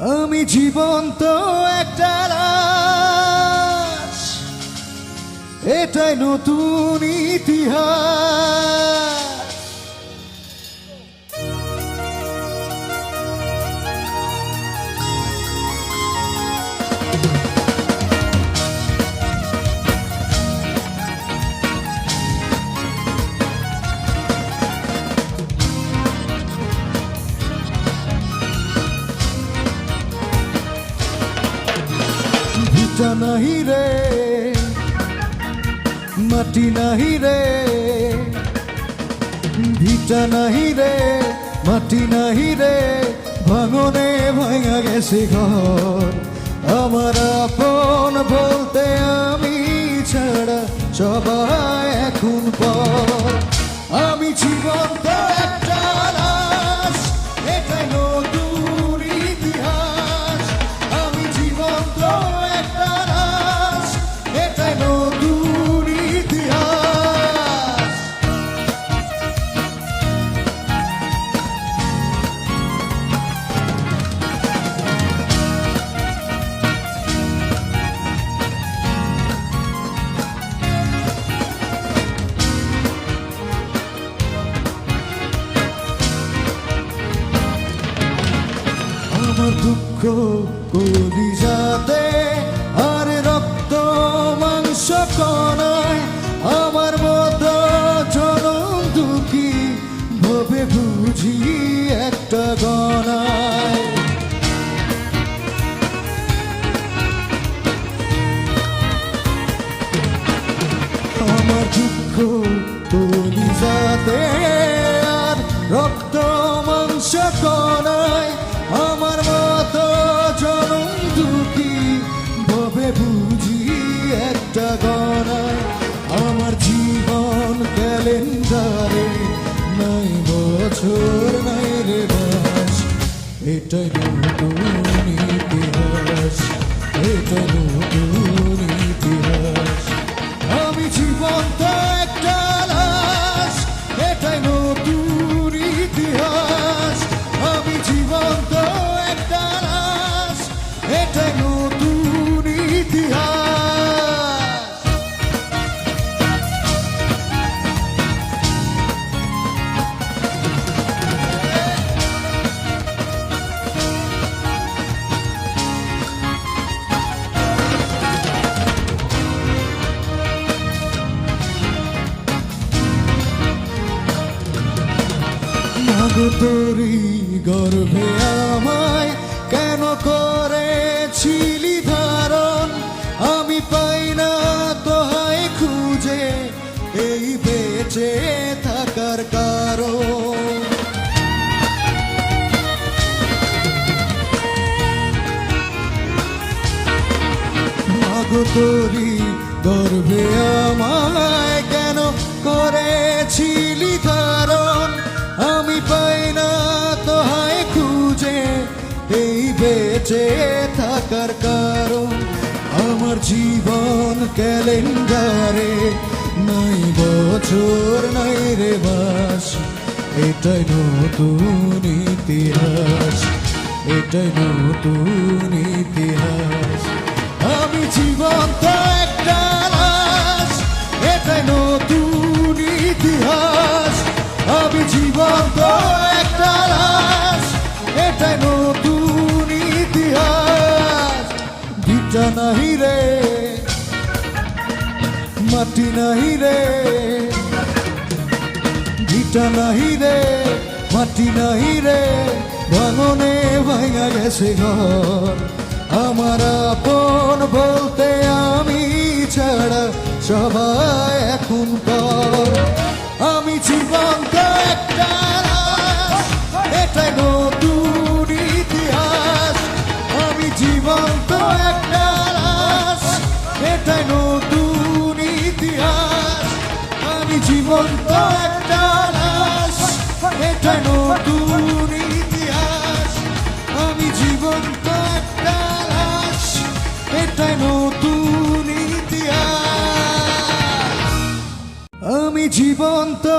আমি জীবন্ত একটা এটাই নতুন ইতিহাস। ভিটা নাহি রে মাটি নাহি রে ভিটা নাহি রে মাটি নাহি রে ভাঙনে ভাঙা গেছে ঘর আমার আপন বলতে আমি ছাড়া সবাই এখন পর আমি জীবন্ত দুঃখ কলি যাতে আর রক্ত মাংস কনায় আমার মতো জনম দুঃখী ভবে বুঝি একটা গনায় আমার দুঃখ আমার জীবন ক্যালেন্ডারে নাই বছর নাই রে বাস। এটাই নতুন ইতিহাস এটাই নতুন মাগো তোরি গর্ভে আমায়। কেন করেছিলি ধারণ? আমি পাই না তোহায় খুঁজে। এই বেঁচে থাকার কারণ। মাগো তোরি গর্ভে আমায়। বেঁচে থাকার কারণ আমার জীবন ক্যালেন্ডারে নাই বছর, নাই রে বাস। এটাই নতুন ইতিহাস, এটাই নতুন ইতিহাস। আমি জীবন্ত একটা লাশ, এটাই নতুন ইতিহাস। আমি জীবন্ত একটা লাশ, এটাই নতুন নাহি রে মাটি নাহি রে ভিটা নাহি রে মাটি নাহি রে ভাঙনে ভাঙা গেছে ঘর আমার আপন জীবন তো একটা লাশ এটা নতুন ইতিহাস। আমি জীবন তো একটা লাশ এটা নতুন ইতিহাস। আমি জীবন তো